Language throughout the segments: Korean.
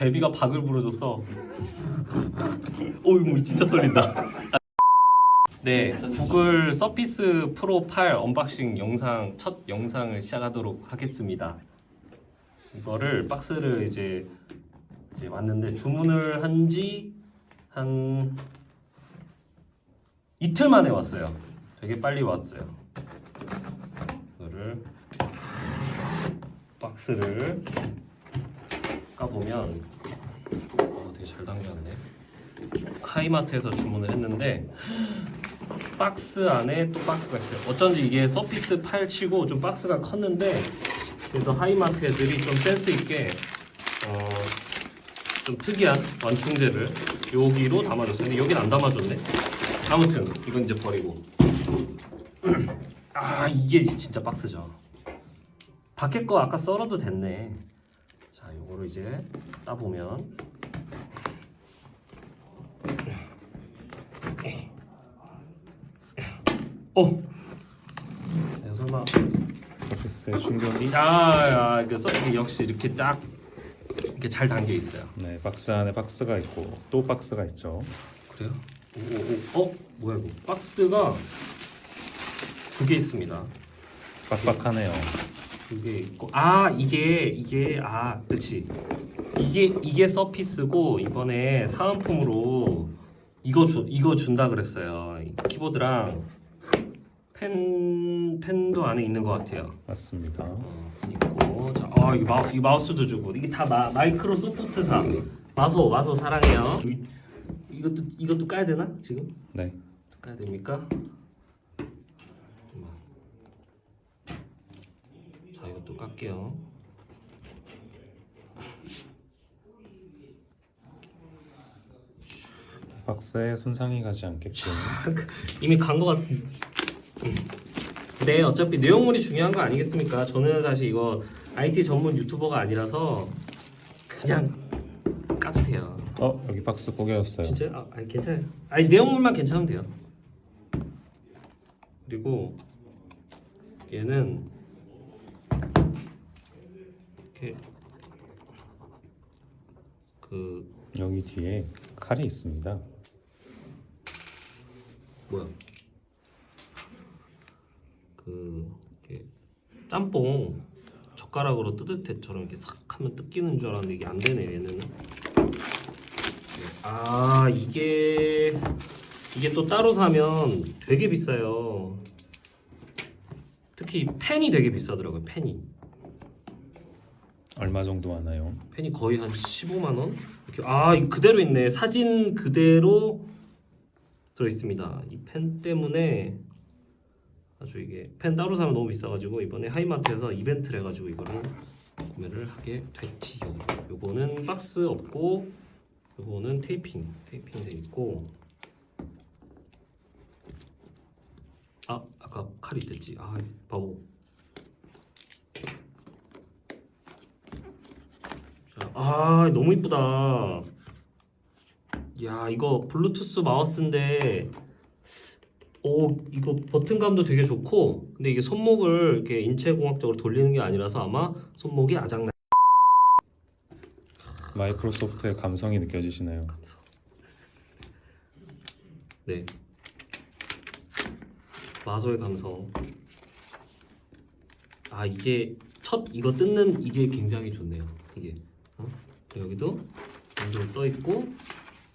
제비가 박을 부러졌어. 어이구 진짜 썰린다. 네, 구글 서피스 프로 8 언박싱 영상 첫 영상을 시작하도록 하겠습니다. 이거를 박스를 이제 이제 왔는데 주문을 한지 한 이틀 만에 왔어요. 되게 빨리 왔어요. 이거를 박스를 까 보면 어, 되게 잘 당겼네. 하이마트에서 주문을 했는데 박스 안에 또 박스가 있어요. 어쩐지 이게 서피스 8 치고 좀 박스가 컸는데 그래도 하이마트 애들이 좀 센스 있게 어, 좀 특이한 완충제를 여기로 담아줬어요. 근데 여긴 안 담아줬네. 아무튼 이건 이제 버리고. 아 이게 진짜 박스죠. 밖에 거 아까 썰어도 됐네. 자, 요거를 이제 따보면 어. 내가 설마 서피스의 충격이 아, 아, 그 써, 이게 역시 이렇게 딱 이렇게 잘 담겨 있어요. 네 박스 안에 박스가 있고 또 박스가 있죠. 그래요? 오, 오, 오. 어? 뭐야 이거? 박스가 두 개 있습니다. 빡빡하네요. 두개 있고. 아 이게 이게 아 그렇지 이게 이게 서피스고 이번에 사은품으로 이거 주 이거 준다 그랬어요. 이 키보드랑 펜 펜도 안에 있는 것 같아요. 맞습니다. 어, 있고 자, 아 이거 마우, 이 마우스도 주고. 이게 다 마, 마이크로 소프트사. 마소 마소 사랑해요. 이, 이것도 이것도 까야 되나 지금? 네. 까야 됩니까? 자 이것도 깎게요. 박스에 손상이 가지 않게끔 이미 간거 같은데. 네 어차피 내용물이 중요한 거 아니겠습니까? 저는 사실 이거 IT 전문 유튜버가 아니라서 그냥 까짓해요. 어 여기 박스 구겨졌어요. 진짜요? 아, 아니 괜찮아요. 아니 내용물만 괜찮으면 돼요. 그리고 얘는 이렇게 그 여기 뒤에 칼이 있습니다. 뭐야? 그 이렇게 짬뽕 젓가락으로 뜯을 때처럼 이렇게 싹 하면 뜯기는 줄 알았는데 이게 안 되네 얘는. 아 이게 이게 또 따로 사면 되게 비싸요. 특히 펜이 되게 비싸더라고요. 펜이 얼마 정도 하나요? 펜이 거의 한 15만 원. 이렇게 아 그대로 있네. 사진 그대로 들어 있습니다. 이 펜 때문에 아주 이게 펜 따로 사면 너무 비싸가지고 이번에 하이마트에서 이벤트를 해가지고 이거를 구매를 하게 됐지요. 요거는 박스 없고 요거는 테이핑 테이핑 돼 있고 아 아까 칼이 있댔지. 아 바보. 자, 아 너무 이쁘다. 야 이거 블루투스 마우스인데 오 이거 버튼감도 되게 좋고 근데 이게 손목을 이렇게 인체공학적으로 돌리는 게 아니라서 아마 손목이 아작나. 마이크로소프트의 감성이 느껴지시나요? 네. 마소의 감성. 아 이게 첫 이거 뜯는 이게 굉장히 좋네요. 이게 어? 여기도 연결 떠 있고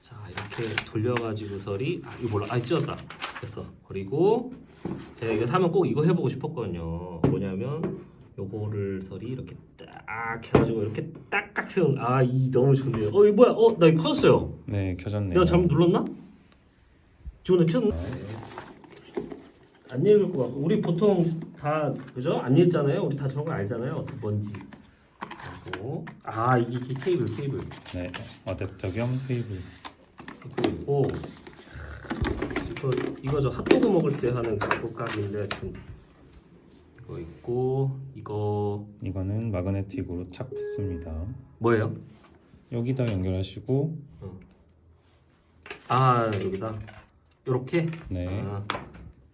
자 이렇게 돌려가지고서리 아 이거 몰라 아 찢었다 됐어 그리고 제가 이거 사면 꼭 이거 해보고 싶었거든요. 뭐냐면 요거를 서리 이렇게 딱 해가지고 이렇게 딱딱 세운 아이 너무 좋네요. 어 이거 뭐야? 어나 이거 컸어요. 네 켜졌네요. 내가 잘못 눌렀나? 지원을 켰나? 안 읽을 것 같고 우리 보통 다 그죠? 안 읽잖아요. 우리 다 저런 거 알잖아요. 어떻게 뭔지. 그리고 아 이게, 이게 케이블 케이블 네 어댑터 겸 세이블. 이거 있고 이거 이거 저 핫도그 먹을 때 하는 그거 각인데 하여튼 이거 있고 이거 이거는 마그네틱으로 착 붙습니다. 뭐예요? 여기다 연결하시고 아 여기다 요렇게 네 아,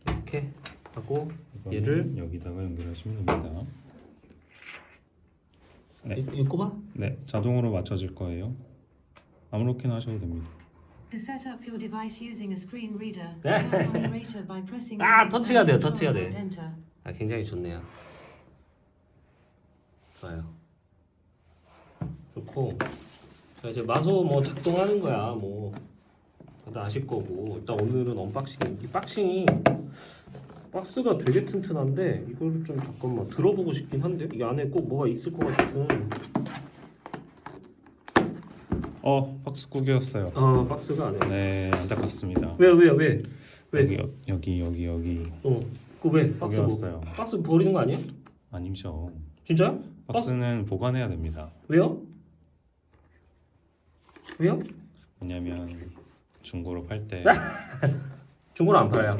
이렇게 하고 이거는 얘를 여기다가 연결하시면 됩니다. 네. 이- 이거 꼽아? 네, 자동으로 맞춰질 거예요. 아무렇게나 하셔도 됩니다. To set up your device using a screen reader, 네. turn on narrator by pressing 아, 터치가 돼요, 터치가 돼. enter. 아, 굉장히 좋네요. 좋아요. 좋고 자 이제 마소 뭐 작동하는 거야 뭐 다들 아실 거고 일단 오늘은 언박싱 이 박싱이 박스가 되게 튼튼한데 이걸 좀 잠깐만 들어보고 싶긴 한데 이 안에 꼭 뭐가 있을 것 같은 어, 박스 구겨였어요. 아 박스가 안에 네, 안타깝습니다. 왜 왜 왜 왜? 여기 여기 여기 여기 어, 그 왜 박스 뭐, 구겨왔어요. 박스 버리는 거 아니야? 아니죠. 진짜? 박스는 보관해야 됩니다. 왜요? 왜요? 왜냐면 중고로 팔 때 중고로 안 팔아요.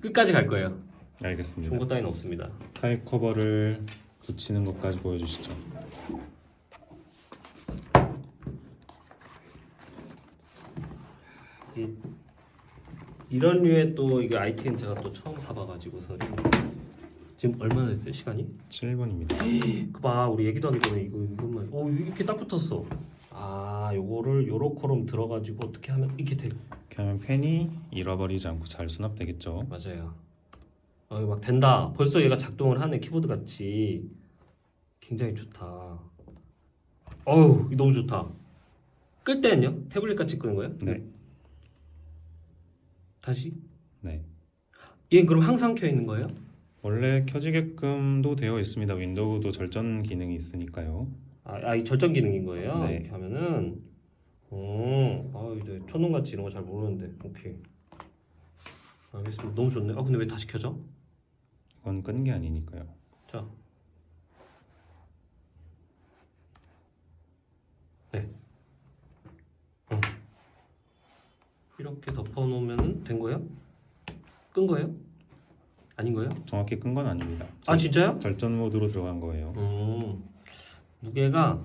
끝까지 갈 거예요. 알겠습니다. 중고 따위는 없습니다. 타입 커버를 붙이는 것까지 보여주시죠. 이, 이런 류의 또 이게 아이템 제가 또 처음 사봐가지고서 지금 얼마나 됐어요 시간이? 7번입니다. 그봐 우리 얘기도 하기 전에 이거 이것만 오 이렇게 딱 붙었어. 아 요거를 요렇게럼 들어가지고 어떻게 하면 이렇게 돼 이렇게 하면 펜이 잃어버리지 않고 잘 수납되겠죠. 맞아요. 아 이거 막 된다. 벌써 얘가 작동을 하네 키보드 같이 굉장히 좋다. 어우 너무 좋다. 끌 때는요? 태블릿 같이 끄는 거예요? 네, 다시? 네. 얘 그럼 항상 켜 있는 거예요? 원래 켜지게끔도 되어 있습니다. 윈도우도 절전 기능이 있으니까요. 아, 아, 이 절전 기능인 거예요? 네. 이렇게 하면은 어, 아 이제 초능같이 이런 거 잘 모르는데 오케이 알겠습니다 너무 좋네 아 근데 왜 다시 켜져? 이건 끈 게 아니니까요. 자 네. 어. 이렇게 덮어 놓으면 된 거예요? 끈 거예요? 아닌 거예요? 정확히 끈 건 아닙니다. 아 진짜요? 절전 모드로 들어간 거예요. 음, 무게가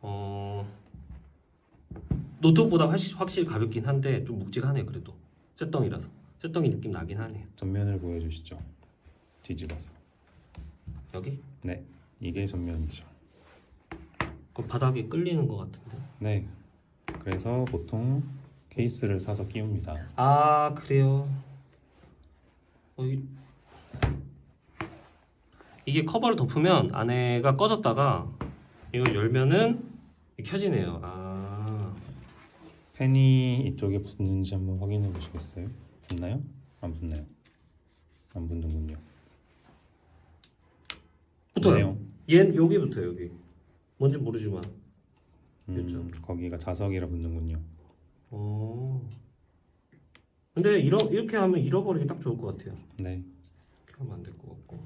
어 노트북보다 훨씬 확실히 가볍긴 한데 좀 묵직하네요 그래도 쇳덩이라서 쇳덩이 느낌 나긴 하네요 전면을 보여주시죠. 뒤집어서. 여기 네, 이게 전면이죠. 그 바닥에 끌리는 것 같은데 네. 그래서 보통 케이스를 사서 끼웁니다. 아 그래요 어, 이, 이게 커버를 덮으면 안에가 꺼졌다가 이걸 열면은 켜지네요 아 펜이 이쪽에 붙는지 한번 확인해 보시겠어요? 붙나요? 안 붙나요? 안 붙는군요. 붙어요 얘 여기 붙어요 여기 뭔지 모르지만 음, 그렇죠. 거기가 자석이라 붙는군요. 어. 근데 이러, 이렇게 하면 잃어버리기 딱 좋을 것 같아요. 네. 이렇게 하면 안 될 것 같고.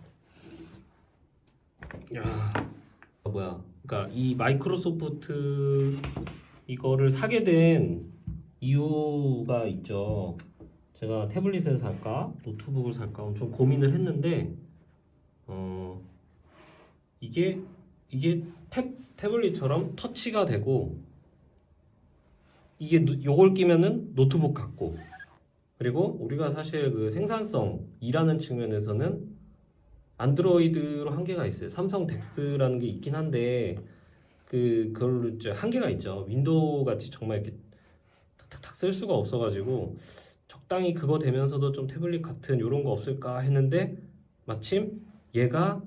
야, 아, 뭐야? 그러니까 이 마이크로소프트 이거를 사게 된 이유가 있죠. 제가 태블릿을 살까, 노트북을 살까 엄청 고민을 했는데, 어 이게 이게 탭 태블릿처럼 터치가 되고 이게 노- 요걸 끼면은 노트북 같고 그리고 우리가 사실 그 생산성 일하는 측면에서는 안드로이드로 한계가 있어요. 삼성 덱스라는 게 있긴 한데 그 그걸로 한계가 있죠. 윈도우 같이 정말 이렇게 탁탁탁 쓸 수가 없어가지고 적당히 그거 되면서도 좀 태블릿 같은 이런 거 없을까 했는데 마침 얘가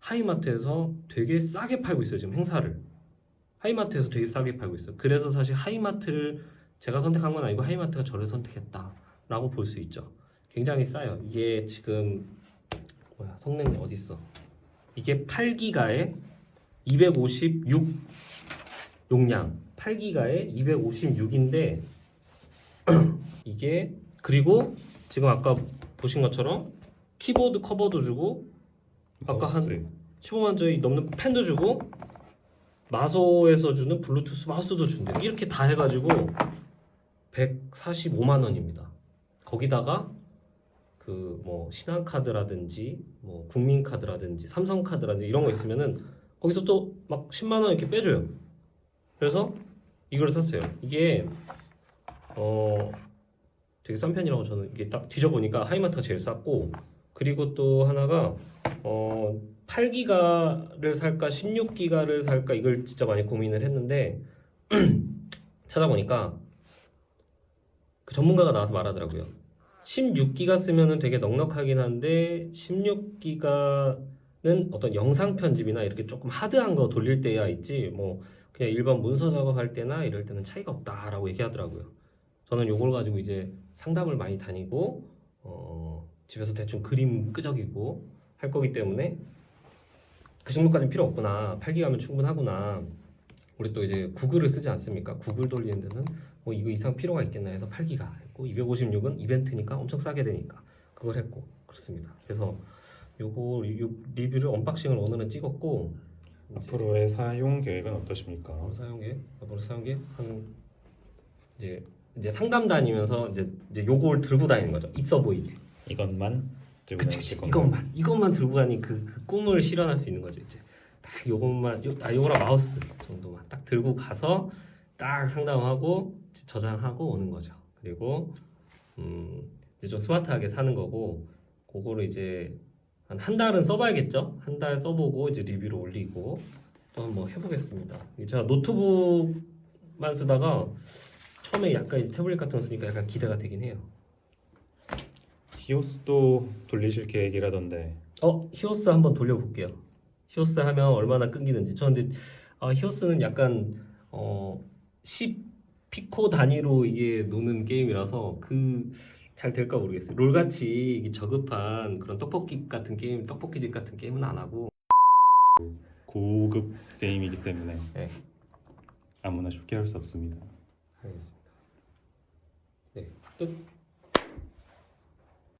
하이마트에서 되게 싸게 팔고 있어요. 지금 행사를 하이마트에서 되게 싸게 팔고 있어요. 그래서 사실 하이마트를 제가 선택한 건 아니고 하이마트가 저를 선택했다 라고 볼 수 있죠. 굉장히 싸요. 이게 지금 뭐야 성능이 어디 있어? 이게 8기가에 256 용량 8기가에 256인데 이게 그리고 지금 아까 보신 것처럼 키보드 커버도 주고 아까 한 마우스. 15만 원짜리 넘는 펜도 주고 마소에서 주는 블루투스 마우스도 준대요. 이렇게 다 해가지고 145만 원입니다. 거기다가 그 뭐 신한카드라든지 뭐 국민카드라든지 삼성카드라든지 이런 거 있으면은 거기서 또 막 10만 원 이렇게 빼줘요. 그래서 이걸 샀어요. 이게 어 되게 싼 편이라고 저는 이게 딱 뒤져보니까 하이마트가 제일 쌌고 그리고 또 하나가 어 8기가를 살까 16기가를 살까 이걸 진짜 많이 고민을 했는데 찾아보니까 그 전문가가 나와서 말하더라고요. 16기가 쓰면은 되게 넉넉하긴 한데 16기가는 어떤 영상 편집이나 이렇게 조금 하드한 거 돌릴 때야 있지 뭐 그냥 일반 문서 작업할 때나 이럴 때는 차이가 없다라고 얘기하더라고요. 저는 요걸 가지고 이제 상담을 많이 다니고 어, 집에서 대충 그림 끄적이고 할 거기 때문에 그 정도까지는 필요 없구나. 8기가면 충분하구나. 우리 또 이제 구글을 쓰지 않습니까? 구글 돌리는 데는 뭐 이거 이상 필요가 있겠나 해서 8기가 했고 256은 이벤트니까 엄청 싸게 되니까 그걸 했고 그렇습니다. 그래서 요거 리, 리뷰를 언박싱을 오늘은 찍었고 앞으로의 사용 계획은 어떠십니까? 앞으로 사용계 앞으로 사용계 한 이제 이제 상담 다니면서 이제 이제 요걸 들고 다니는 거죠. 있어 보이게. 이것만 들고 그치, 다니실 그치. 건가요? 이것만 이것만 들고 다니 그, 그 꿈을 실현할 수 있는 거죠 이제. 딱 요것만 요, 아 요거랑 마우스 정도만 딱 들고 가서 딱 상담하고 저장하고 오는 거죠. 그리고 음 이제 좀 스마트하게 사는 거고 그거를 이제 한 한 달은 써봐야겠죠? 한 달 써보고 이제 리뷰를 올리고 또 한번 해보겠습니다. 제가 노트북만 쓰다가 처음에 약간 이제 태블릿 같은 거 쓰니까 약간 기대가 되긴 해요 히오스도 돌리실 계획이라던데 어 히오스 한번 돌려볼게요. 히오스 하면 얼마나 끊기는지. 저 근데 아, 히오스는 약간 어 10 피코 단위로 이게 노는 게임이라서 그 잘 될까 모르겠어요. 롤 같이 이게 저급한 그런 떡볶이 같은 게임, 떡볶이집 같은 게임은 안 하고. 고급 게임이기 때문에 네. 아무나 쉽게 할 수 없습니다. 알겠습니다. 네, 끝.